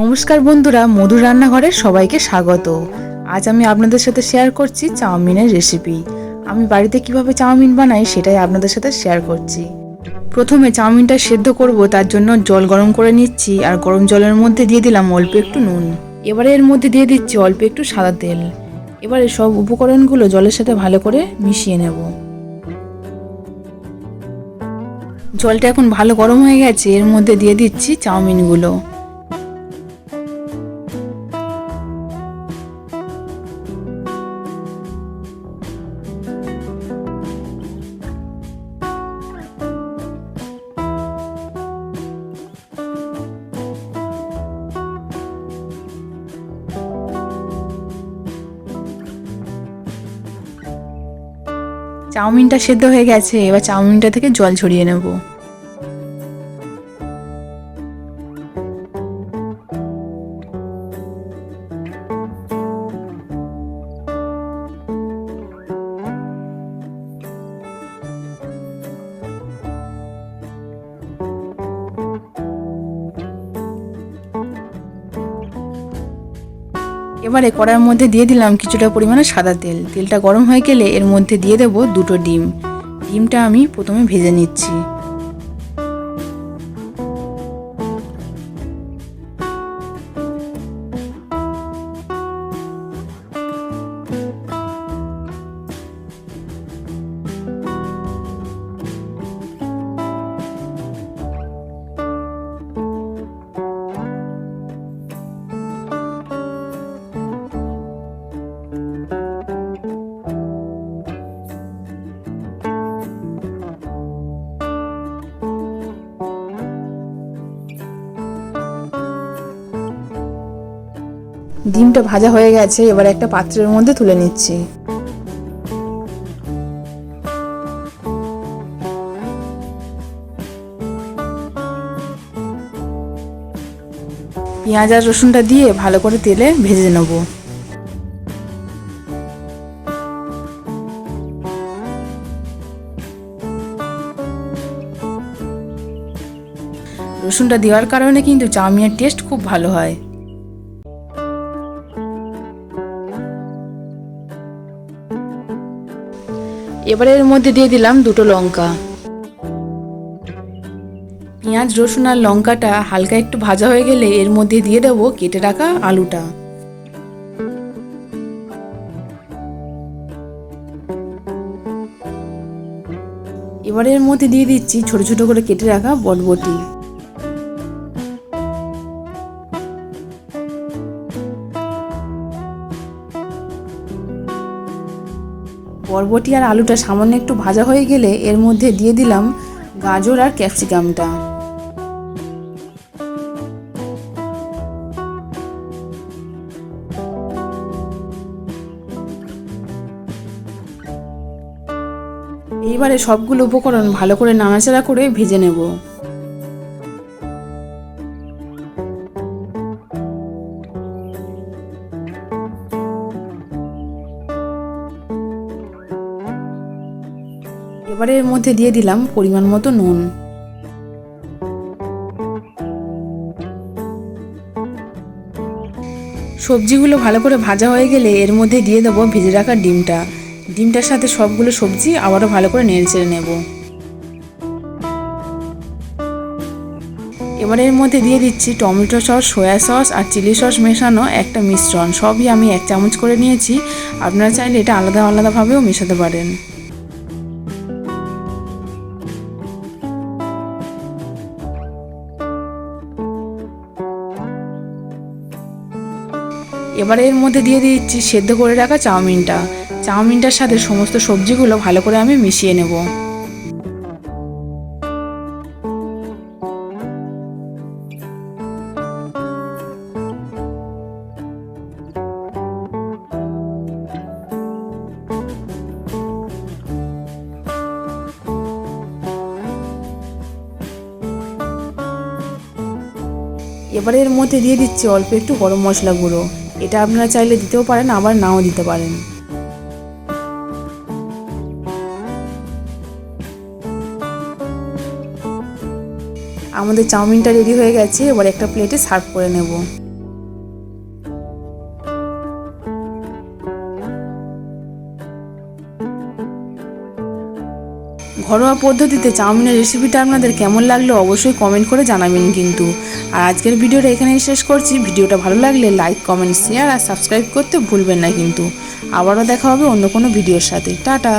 নমস্কার বন্ধুরা, মধুর রান্নাঘরে সবাইকে স্বাগত। আজ আমি আপনাদের সাথে শেয়ার করছি চাউমিনের রেসিপি আমি বাড়িতে কীভাবে চাউমিন বানাই সেটাই আপনাদের সাথে শেয়ার করছি। প্রথমে চাউমিনটা সেদ্ধ করব, তার জন্য জল গরম করে নিচ্ছি, আর গরম জলের মধ্যে দিয়ে দিলাম অল্প একটু নুন। এবারে এর মধ্যে দিয়ে দিচ্ছি অল্প একটু সাদা তেল। এবারে সব উপকরণগুলো জলের সাথে ভালো করে মিশিয়ে নেব। জলটা এখন ভালো গরম হয়ে গেছে, এর মধ্যে দিয়ে দিচ্ছি চাউমিনগুলো। চাউমিনটা সেদ্ধ হয়ে গেছে এবার চাউমিনটা থেকে জল ছড়িয়ে নেব। এবারে কড়ার মধ্যে দিয়ে দিলাম কিছুটা পরিমাণে সাদা তেল। তেলটা গরম হয়ে গেলে এর মধ্যে দিয়ে দেব দুটো ডিম। ডিমটা আমি প্রথমে ভেজে নিচ্ছি। ডিমটা ভাজা হয়ে গেছে, এবার একটা পাত্রের মধ্যে তুলে নিচ্ছি। পেঁয়াজ আর রসুনটা দিয়ে ভালো করে তেলে ভেজে নেব। রসুনটা দেওয়ার কারণে কিন্তু চাউমিনের টেস্ট খুব ভালো হয়। এবারে এর মধ্যে দিয়ে দিলাম দুটো লঙ্কা। পেঁয়াজ, রসুন আর লঙ্কাটা হালকা একটু ভাজা হয়ে গেলে এর মধ্যে দিয়ে দেবো কেটে রাখা আলুটা। এবারে এর মধ্যে দিয়ে দিচ্ছি ছোট ছোট করে কেটে রাখা বটবটি বরবটি আর আলুটা সামান্য একটু ভাজা হয়ে গেলে এর মধ্যে দিয়ে দিলাম গাজর আর ক্যাপসিকামটা। এইবারে সবগুলো উপকরণ ভালো করে নাড়াচাড়া করে ভেজে নেব। এবারে এর মধ্যে দিয়ে দিলাম পরিমাণ মতো নুন। সবজিগুলো ভালো করে ভাজা হয়ে গেলে এর মধ্যে দিয়ে দেবো ভেজে রাখা ডিমটা। ডিমটার সাথে সবগুলো সবজি আবারও ভালো করে নেড়ে চেড়ে নেব। এবারে এর মধ্যে দিয়ে দিচ্ছি টমেটো সস, সয়া সস আর চিলি সস মেশানো একটা মিশ্রণ। সবই আমি এক চামচ করে নিয়েছি। আপনারা চাইলে এটা আলাদা আলাদাভাবেও মেশাতে পারেন। এবারে এর মধ্যে দিয়ে দিচ্ছি সেদ্ধ করে রাখা চাউমিনটা। চাউমিনটার সাথে সমস্ত সবজিগুলো ভালো করে আমি মিশিয়ে নেব। এবারে এর মধ্যে দিয়ে দিচ্ছি অল্প একটু গরম মশলা গুঁড়ো। এটা আপনারা চাইলে দিতেও পারেন, আবার নাও দিতে পারেন। আমাদের চাউমিনটা রেডি হয়ে গেছে, এবার একটা প্লেটে সার্ভ করে নেব। ঘরোয়া পদ্ধতিতে চাউমিনের রেসিপিটা আপনাদের কেমন লাগল অবশ্যই কমেন্ট করে জানাবেন কিন্তু। আর আজকের ভিডিওটা এখানেই শেষ করছি। ভিডিওটা ভালো লাগলে লাইক কমেন্ট শেয়ার আর সাবস্ক্রাইব করতে ভুলবেন না কিন্তু। আবারও দেখা হবে অন্য কোনো ভিডিওর সাথে। টাটা!